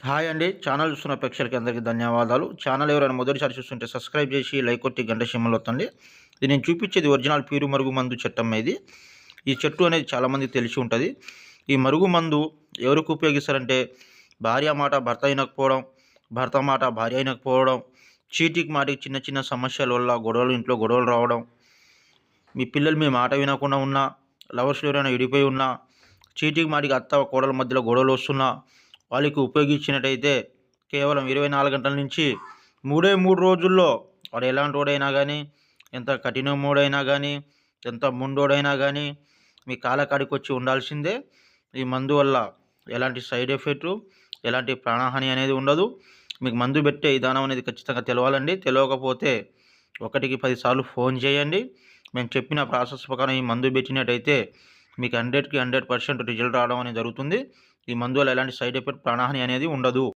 Hi అండి. Channel చూస్తున్న ప్రేక్షకులకి అందరికీ ధన్యవాదాలు. ఛానల్ ఎవరైనా మొదటిసారి చూస్తుంటే సబ్స్క్రైబ్ చేసి లైక్ కొట్టి గంట సింహలు వస్తుంది ఇది నేను చూపించేది ఒరిజినల్ పీరు మరుగు మందు చట్టం ఇది. ఈ చెట్టు అనేది చాలామంది తెలిసి ఉంటుంది. ఈ మరుగు మందు ఎవరికి ఉపయోగిస్తారంటే భార్య మాట భర్త అయినకపోవడం భర్త మాట భార్య అయినకపోవడం చీటికి మాటికి చిన్న చిన్న సమస్యల వల్ల గొడవలు ఇంట్లో గొడవలు రావడం మీ పిల్లలు మీ మాట వినకుండా ఉన్నా లవర్స్లో ఎవరైనా విడిపోయి ఉన్నా చీటికి మాటికి అత్త కోడల మధ్యలో గొడవలు వస్తున్నా వాళ్ళకి ఉపయోగించినట్టయితే కేవలం ఇరవై నాలుగు గంటల నుంచి మూడే మూడు రోజుల్లో వాడు ఎలాంటి వాడైనా కానీ ఎంత కఠినమోడైనా కానీ ఎంత ముండోడైనా కానీ మీ కాలకాడికి వచ్చి ఉండాల్సిందే. ఈ మందు వల్ల ఎలాంటి సైడ్ ఎఫెక్ట్ ఎలాంటి ప్రాణహాని అనేది ఉండదు. మీకు మందు పెట్టే విధానం అనేది ఖచ్చితంగా తెలవాలండి. తెలియకపోతే ఒకటికి పదిసార్లు ఫోన్ చేయండి. మేము చెప్పిన ప్రాసెస్ ప్రకారం ఈ మందు పెట్టినట్టయితే మీకు హండ్రెడ్కి హండ్రెడ్ పర్సెంట్ రిజల్ట్ రావడం అనేది జరుగుతుంది. ఈ మందు వల్ల ఎలాంటి సైడ్ ఎఫెక్ట్ ప్రాణహాని అనేది ఉండదు.